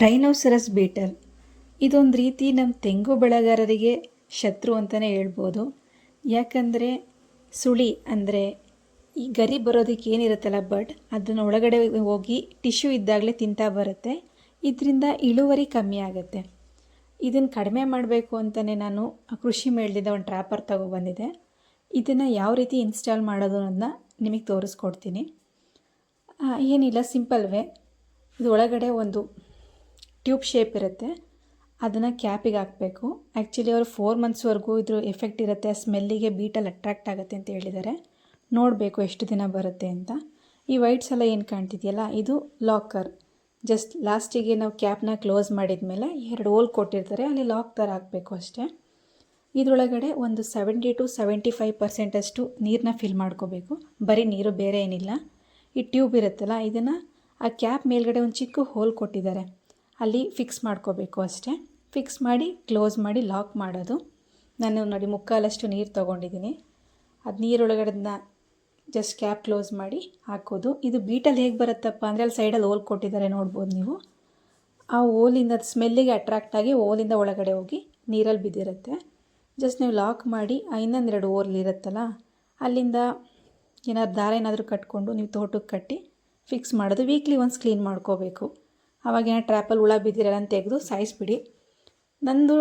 Rhinoceros Beetal ಇದೊಂದು ರೀತಿ ನಮ್ಮ ತೆಂಗು ಬೆಳೆಗಾರರಿಗೆ ಶತ್ರು ಅಂತಲೇ ಹೇಳ್ಬೋದು. ಯಾಕಂದರೆ ಸುಳಿ ಅಂದರೆ ಈ ಗರಿ ಬರೋದಕ್ಕೆ ಏನಿರುತ್ತಲ್ಲ ಬಟ್ ಅದನ್ನು ಒಳಗಡೆ ಹೋಗಿ ಟಿಶ್ಯೂ ಇದ್ದಾಗಲೇ ತಿಂತಾ ಬರುತ್ತೆ. ಇದರಿಂದ ಇಳುವರಿ ಕಮ್ಮಿ ಆಗುತ್ತೆ. ಇದನ್ನು ಕಡಿಮೆ ಮಾಡಬೇಕು ಅಂತಲೇ ನಾನು ಕೃಷಿ ಮೇಳದಿಂದ ಒಂದು ಟ್ರ್ಯಾಪರ್ ಬಂದಿದೆ. ಇದನ್ನು ಯಾವ ರೀತಿ ಇನ್ಸ್ಟಾಲ್ ಮಾಡೋದು ಅನ್ನೋದನ್ನ ನಿಮಗೆ ತೋರಿಸ್ಕೊಡ್ತೀನಿ. ಏನಿಲ್ಲ ಸಿಂಪಲ್ವೇ ಇದು ಒಳಗಡೆ ಒಂದು ಟ್ಯೂಬ್ ಶೇಪ್ ಇರುತ್ತೆ. ಅದನ್ನು ಕ್ಯಾಪಿಗೆ ಹಾಕಬೇಕು. ಆ್ಯಕ್ಚುಲಿ ಅವರು ಫೋರ್ ಮಂತ್ಸ್ವರೆಗೂ ಇದ್ರ ಎಫೆಕ್ಟ್ ಇರುತ್ತೆ. ಆ ಸ್ಮೆಲ್ಲಿಗೆ ಬೀಟಲ್ಲಿ ಅಟ್ರಾಕ್ಟ್ ಆಗುತ್ತೆ ಅಂತ ಹೇಳಿದ್ದಾರೆ ನೋಡಬೇಕು ಎಷ್ಟು ದಿನ ಬರುತ್ತೆ ಅಂತ. ಈ ವೈಟ್ಸ್ ಎಲ್ಲ ಏನು ಕಾಣ್ತಿದೆಯಲ್ಲ, ಇದು ಲಾಕರ್ ಜಸ್ಟ್ ಲಾಸ್ಟಿಗೆ ನಾವು ಕ್ಯಾಪ್ನ ಕ್ಲೋಸ್ ಮಾಡಿದ ಮೇಲೆ ಎರಡು ಹೋಲ್ ಕೊಟ್ಟಿರ್ತಾರೆ. ಅಲ್ಲಿ ಲಾಕ್ ಥರ ಹಾಕಬೇಕು ಅಷ್ಟೇ. ಇದರೊಳಗಡೆ ಒಂದು ಸೆವೆಂಟಿ ಟು ಸೆವೆಂಟಿ ಫೈವ್ ಪರ್ಸೆಂಟಷ್ಟು ನೀರನ್ನ ಫಿಲ್ ಮಾಡ್ಕೋಬೇಕು. ಬರೀ ನೀರು ಬೇರೆ ಏನಿಲ್ಲ. ಈ ಟ್ಯೂಬ್ ಇರುತ್ತಲ್ಲ, ಇದನ್ನು ಆ ಕ್ಯಾಪ್ ಮೇಲ್ಗಡೆ ಒಂದು ಚಿಕ್ಕ ಹೋಲ್ ಕೊಟ್ಟಿದ್ದಾರೆ. ಅಲ್ಲಿ ಫಿಕ್ಸ್ ಮಾಡ್ಕೋಬೇಕು ಅಷ್ಟೇ. ಫಿಕ್ಸ್ ಮಾಡಿ ಕ್ಲೋಸ್ ಮಾಡಿ ಲಾಕ್ ಮಾಡೋದು. ನಾನು ನೋಡಿ ಮುಕ್ಕಾಲಷ್ಟು ನೀರು ತೊಗೊಂಡಿದ್ದೀನಿ. ಅದು ನೀರೊಳಗಡೆದನ್ನ ಜಸ್ಟ್ ಕ್ಯಾಪ್ ಕ್ಲೋಸ್ ಮಾಡಿ ಹಾಕೋದು. ಇದು ಬೀಟಲ್ಲಿ ಹೇಗೆ ಬರುತ್ತಪ್ಪ ಅಂದರೆ ಅಲ್ಲಿ ಸೈಡಲ್ಲಿ ಹೋಲ್ ಕೊಟ್ಟಿದ್ದಾರೆ ನೋಡ್ಬೋದು ನೀವು. ಆ ಓಲಿಂದ ಸ್ಮೆಲ್ಲಿಗೆ ಅಟ್ರಾಕ್ಟ್ ಆಗಿ ಓಲಿಂದ ಒಳಗಡೆ ಹೋಗಿ ನೀರಲ್ಲಿ ಬಿದ್ದಿರುತ್ತೆ. ಜಸ್ಟ್ ನೀವು ಲಾಕ್ ಮಾಡಿ ಇನ್ನೊಂದೆರಡು ಓಲ್ ಇರುತ್ತಲ್ಲ, ಅಲ್ಲಿಂದ ಏನಾದ್ರು ದಾರ ಏನಾದರೂ ಕಟ್ಕೊಂಡು ನೀವು ತೋಟಕ್ಕೆ ಕಟ್ಟಿ ಫಿಕ್ಸ್ ಮಾಡೋದು. ವೀಕ್ಲಿ ಒನ್ಸ್ ಕ್ಲೀನ್ ಮಾಡ್ಕೋಬೇಕು. ಅವಾಗ ಏನೋ ಟ್ರ್ಯಾಪಲ್ಲಿ ಹುಳ ಬಿದ್ದಿರಲ್ಲ ತೆಗೆದು ಸಾಯಿಸಿಬಿಡಿ. ನಂದು